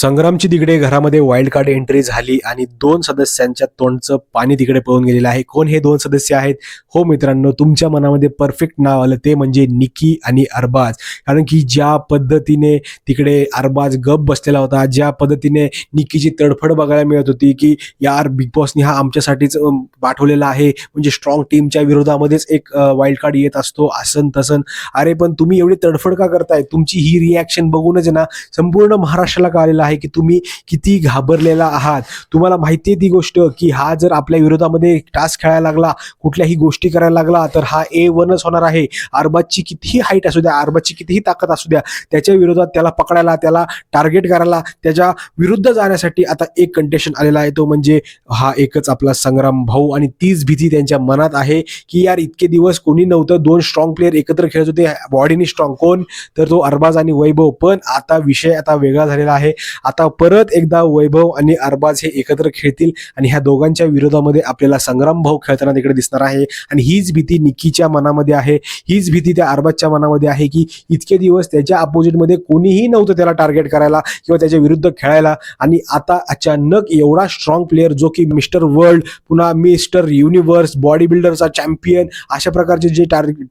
संग्रामची तिकडे घरामध्ये wild card entry झाली आणि दोन सदस्यांच्या तोंडचं पाणी तिकडे पळून गेलेलं आहे. कोण हे दोन सदस्य आहेत? हो मित्रांनो तुमच्या मनामध्ये परफेक्ट नाव आलं ते म्हणजे निकी आणि अरबाज. कारण की ज्या पद्धतीने तिकडे अरबाज गप बसलेला होता ज्या पद्धतीने निकीची तडफड बघायला मिळत होती की यार बिग बॉसनी हा आमच्यासाठीच पाठवलेला आहे. म्हणजे स्ट्रॉंग टीमच्या विरोधामध्येच एक वाईल्ड कार्ड येत असतो असन तसन अरे पण तुम्ही एवढी तडफड का करताय? तुमची ही रिॲक्शन बघूनच आहे ना संपूर्ण महाराष्ट्राला कळालेलं आहे. आहे की तुम्ही किती घाबरलेला आहात? तुम्हाला माहिती आहे ती गोष्ट की हा जर आपल्या विरोधामध्ये टास्क खेळायला लागला कुठल्याही गोष्टी करायला लागला तर हा ए वनच होणार आहे. अरबाजची कितीही हाईट असू द्या अरबाजची कितीही ताकद असू द्या त्याच्या विरोधात त्याला पकडायला त्याला टार्गेट करायला त्याच्या विरुद्ध जाण्यासाठी आता एक कंटेशन आलेला आहे तो म्हणजे हा एकच आपला संग्राम भाऊ आणि तीच भीती त्यांच्या मनात आहे की यार इतके दिवस कोणी नव्हतं दोन स्ट्रॉंग प्लेअर एकत्र खेळत होते बॉडीनी स्ट्रॉंग कोण? तर तो अरबाज आणि वैभव. पण आता विषय आता वेगळा झालेला आहे. आता परत एकदा वैभव आणि अरबाज हे एकत्र खेळतील आणि ह्या दोघांच्या विरोधामध्ये आपल्याला संग्राम भाऊ खेळताना तिकडे दिसणार आहे. आणि हीच भीती निकीच्या मनामध्ये आहे. हीच भीती त्या अरबाजच्या मनामध्ये आहे की इतके दिवस त्याच्या अपोजिटमध्ये कोणीही नव्हतं त्याला टार्गेट करायला किंवा त्याच्या विरुद्ध खेळायला. आणि आता अचानक एवढा स्ट्रॉंग प्लेअर जो की मिस्टर वर्ल्ड पुन्हा मिस्टर युनिव्हर्स बॉडी बिल्डरचा चॅम्पियन अशा प्रकारचे जे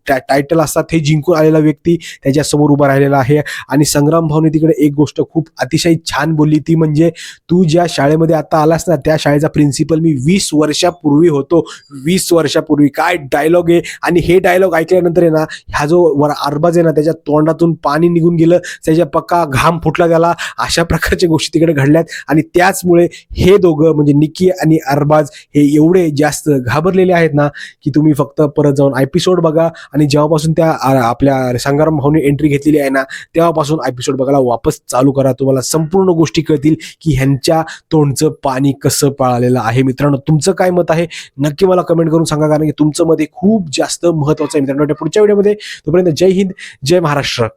टायटल असतात हे जिंकून आलेला व्यक्ती त्याच्यासमोर उभा राहिलेला आहे. आणि संग्राम भाऊने तिकडे एक गोष्ट खूप अतिशय छान छान बोलली ती म्हणजे तू ज्या शाळेमध्ये आता आलास ना त्या शाळेचा प्रिन्सिपल मी वीस वर्षापूर्वी होतो. वीस वर्षापूर्वी. काय डायलॉग आहे? आणि हे डायलॉग ऐकल्यानंतर आहे ना ह्या जो वर अरबाज आहे ना त्याच्या तोंडातून पाणी निघून गेलं त्याच्या पक्का घाम फुटला त्याला. अशा प्रकारच्या गोष्टी तिकडे घडल्यात. आणि त्याचमुळे हे दोघं म्हणजे निकी आणि अरबाज हे एवढे जास्त घाबरलेले आहेत ना की तुम्ही फक्त परत जाऊन एपिसोड बघा. आणि जेव्हापासून त्या आपल्या संग्राम भाऊने एंट्री घेतलेली आहे ना तेव्हापासून एपिसोड बघायला वापस चालू करा. तुम्हाला संपूर्ण गोष्टी कळतील की ह्यांच्या तोंडचं पाणी कसं पळालेलं आहे. मित्रांनो तुमचं काय मत आहे? नक्की मला कमेंट करून सांगा कारण की तुमचं मत हे खूप जास्त महत्वाचं आहे मित्रांनो. पुढच्या व्हिडिओमध्ये तोपर्यंत जय हिंद जय महाराष्ट्र.